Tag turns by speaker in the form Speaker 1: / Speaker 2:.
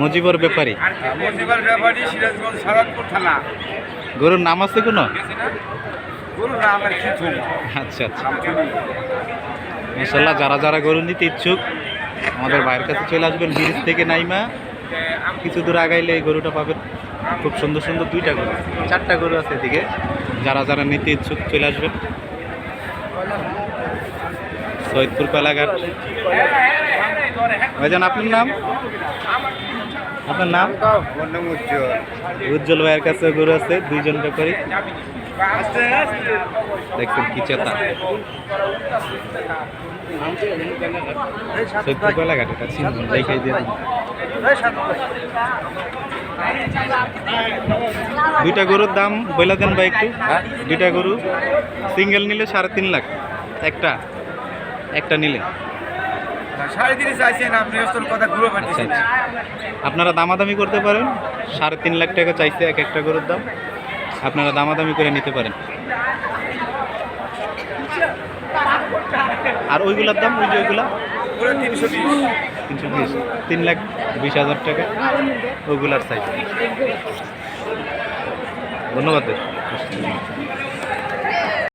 Speaker 1: মজিবর ব্যাপারী?
Speaker 2: Municipal ব্যাপারী সিরাজগঞ্জ সারাদপুর থানা।
Speaker 1: গরুর নাম আছে কোনো?
Speaker 2: গুরু না আমার কিছু
Speaker 1: আচ্ছা আচ্ছা। মাসাল্লাহ যারা যারা গরু নিতে ইচ্ছুক আমাদের ভাইয়ের কাছে চলে আসবেন ব্রিজ থেকে নাইমা। কিছু দূর আগাইলে এই গরুটা পাবেন। খুব সুন্দর সুন্দর দুইটা গরু চারটা গরু আছে এদিকে। যারা যারা নিতে ইচ্ছুক চলে আসবেন। সৈয়দপুর কলাঘাট ভাইজান আপনার নাম? আপনার নাম?
Speaker 2: উজ্জ্বল
Speaker 1: উজ্জ্বল ভাইয়ের কাছে গরু আছে দুইজন ব্যাপারী দেখছেন কি চেতা। এটা দেখাই দিয়ে দুইটা গরুর দাম বইলা দেন ভাই একটু। দুইটা গরু সিঙ্গেল নিলে সাড়ে তিন লাখ। একটা একটা নিলে।
Speaker 2: সাড়ে তিরিশ চাইছেন আপনি ওর কথা ঘুরে
Speaker 1: আচ্ছা আচ্ছা। আপনারা দামাদামি করতে পারেন সাড়ে তিন লাখ টাকা চাইছে এক একটা গরুর দাম। আপনারা দামাদামি করে নিতে পারেন। আর ওইগুলার দাম ওই যে ওইগুলা? তিনশো বিশ। তিন লাখ বিশ হাজার টাকা ওইগুলার সাইজ ধন্যবাদ।